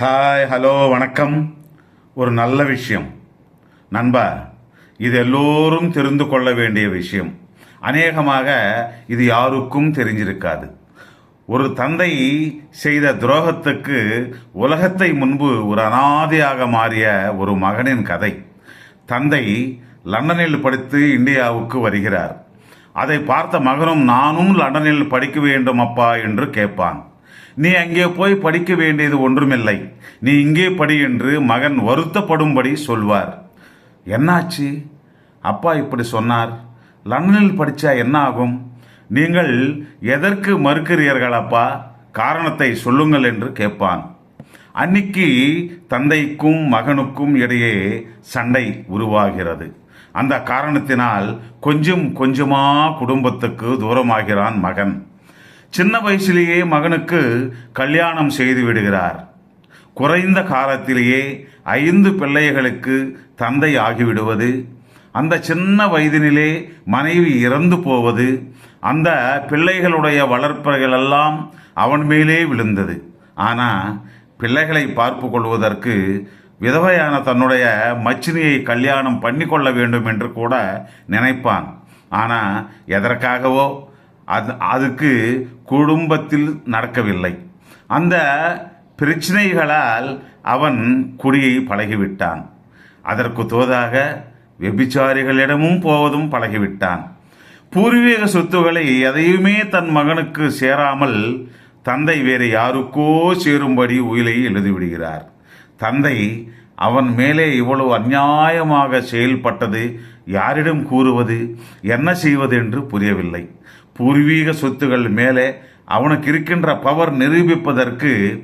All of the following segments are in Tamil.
ஹாய் ஹலோ வணக்கம். ஒரு நல்ல விஷயம். நண்பா இது எல்லோரும் தெரிந்து கொள்ள வேண்டிய விஷயம். அநேகமாக இது யாருக்கும் தெரிஞ்சிருக்காது. ஒரு தந்தை செய்த துரோகத்துக்கு உலகத்தை முன்பு ஒரு அனாதையாக மாறிய ஒரு மகனின் கதை. தந்தை லண்டனில் படித்து இந்தியாவுக்கு வருகிறார். அதை பார்த்த மகனும் நானும் லண்டனில் படிக்க வேண்டும் அப்பா என்று கேட்பான். நீ அங்கே போய் படிக்க வேண்டியது ஒன்றுமில்லை. நீ இங்கே படி என்று மகன் வருத்தப்படும்படி சொல்வார். என்னாச்சு? அப்பா இப்படி சொன்னார். லண்டனில் படித்தா என்ன ஆகும் நீங்கள் எதற்கு மறுக்கிறீர்கள் அப்பா காரணத்தை சொல்லுங்கள் என்று கேட்பான். அன்னைக்கு தந்தைக்கும் மகனுக்கும் இடையே சண்டை உருவாகிறது. அந்த காரணத்தினால் கொஞ்சம் கொஞ்சமாக குடும்பத்துக்கு தூரமாகிறான் மகன். சின்ன வயசிலேயே மகனுக்கு கல்யாணம் செய்து விடுகிறார். குறைந்த காலத்திலேயே ஐந்து பிள்ளைகளுக்கு தந்தை ஆகிவிடுவது அந்த சின்ன வயதினிலே மனைவி இறந்து போவது அந்த பிள்ளைகளுடைய வளர்ப்புகளெல்லாம் அவன் மேலே விழுந்தது. ஆனால் பிள்ளைகளை பார்ப்பு கொள்வதற்கு விதவையான தன்னுடைய மச்சினியை கல்யாணம் பண்ணிக்கொள்ள வேண்டும் என்று கூட நினைப்பான். ஆனால் எதற்காகவோ அது அதுக்கு குடும்பத்தில் நடக்கவில்லை. அந்த பிரச்சனைகளால் அவன் குடியை பழகிவிட்டான். அதற்கு தோதாக வெபிச்சாரிகளிடமும் போவதும் பழகிவிட்டான். பூர்வீக சொத்துக்களை எதையுமே தன் மகனுக்கு சேராமல் தந்தை வேறு யாருக்கோ சேரும்படி உயிலை எழுதிவிடுகிறார். தந்தை அவன் மேலே இவ்வளவு அநியாயமாக செயல்பட்டது யாரிடம் கூறுவது? என்ன செய்வது என்று புரியவில்லை. பூர்வீக சொத்துகள் மேலே அவனுக்கு இருக்கின்ற பவர் நிரூபிப்பதற்கு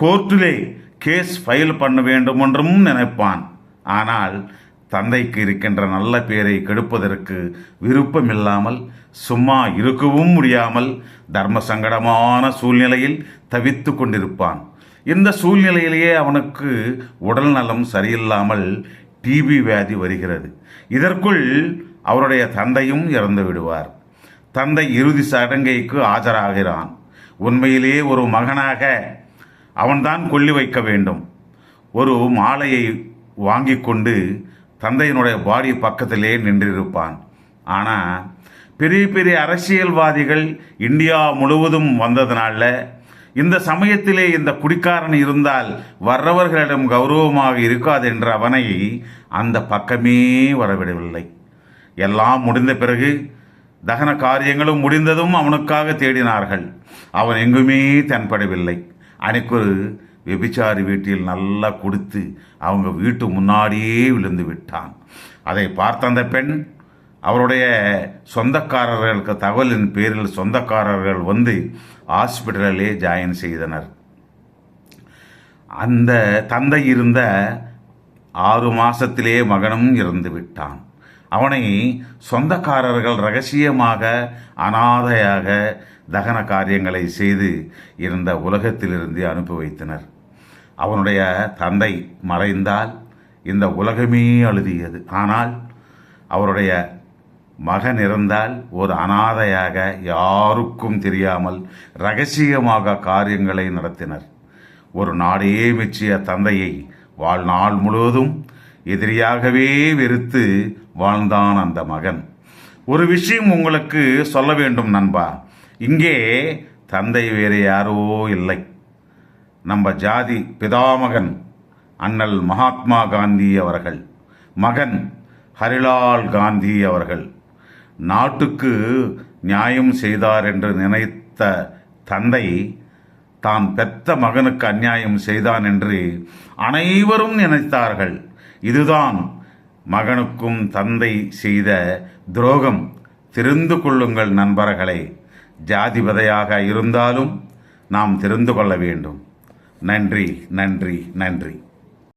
கோர்ட்டிலே கேஸ் ஃபைல் பண்ண வேண்டும் என்றும் நினைப்பான். ஆனால் தந்தைக்கு இருக்கின்ற நல்ல பேரை கெடுப்பதற்கு விருப்பமில்லாமல் சும்மா இருக்கவும் முடியாமல் தர்ம சங்கடமான சூழ்நிலையில் தவித்து கொண்டிருப்பான். இந்த சூழ்நிலையிலேயே அவனுக்கு உடல் நலம் சரியில்லாமல் டிபி வியாதி வருகிறது. இதற்குள் அவருடைய தந்தையும் இறந்து விடுவார். தந்தை இறுதி சடங்கைக்கு ஆஜராகிறான். உண்மையிலேயே ஒரு மகனாக அவன்தான் கொல்லி வைக்க வேண்டும். ஒரு மாலையை வாங்கி கொண்டு தந்தையினுடைய பாடி பக்கத்திலே நின்றிருப்பான். ஆனால் பெரிய பெரிய அரசியல்வாதிகள் இந்தியா முழுவதும் வந்ததுனால இந்த சமயத்திலே இந்த குடிக்காரன் இருந்தால் வர்றவர்களிடம் கௌரவமாக இருக்காது என்ற அவனை அந்த பக்கமே வரவிடவில்லை. எல்லாம் முடிந்த பிறகு தகன காரியங்களும் முடிந்ததும் அவனுக்காக தேடினார்கள். அவன் எங்குமே தென்படவில்லை. அன்னைக்கு ஒரு விபிச்சாரி வீட்டில் நல்லா கொடுத்து அவங்க வீட்டு முன்னாடியே விழுந்து விட்டான். அதை பார்த்த அந்த பெண் அவருடைய சொந்தக்காரர்களுக்கு தகவலின் பேரில் சொந்தக்காரர்கள் வந்து ஹாஸ்பிட்டலிலே ஜாயின் செய்தனர். அந்த தந்தை இருந்த ஆறு மாசத்திலே மகனும் இறந்து விட்டான். அவனை சொந்தக்காரர்கள் ரகசியமாக அனாதையாக தகன காரியங்களை செய்து இருந்த உலகத்திலிருந்து அனுப்பி வைத்தனர். அவனுடைய தந்தை மறைந்தால் இந்த உலகமே அழுதியது. ஆனால் அவருடைய மகன் இருந்தால் ஒரு அனாதையாக யாருக்கும் தெரியாமல் ரகசியமாக காரியங்களை நடத்தினர். ஒரு நாடே மெச்சிய தந்தையை வாழ்நாள் முழுவதும் எதிரியாகவே வெறுத்து வாழ்ந்தான் அந்த மகன். ஒரு விஷயம் உங்களுக்கு சொல்ல வேண்டும் நண்பா. இங்கே தந்தை வேறு யாரோ இல்லை. நம்ம ஜாதி பிதாமகன் அண்ணல் மகாத்மா காந்தி அவர்கள் மகன் ஹரிலால் காந்தி அவர்கள். நாட்டுக்கு நியாயம் செய்தார் என்று நினைத்த தந்தை தான் பெத்த மகனுக்கு அநியாயம் செய்தான் என்று அனைவரும் நினைத்தார்கள். இதுதான் மகனுக்கும் தந்தை செய்த துரோகம். தெரிந்து கொள்ளுங்கள் நண்பர்களே. ஜாதிபதையாக இருந்தாலும் நாம் தெரிந்து கொள்ள வேண்டும். நன்றி நன்றி நன்றி.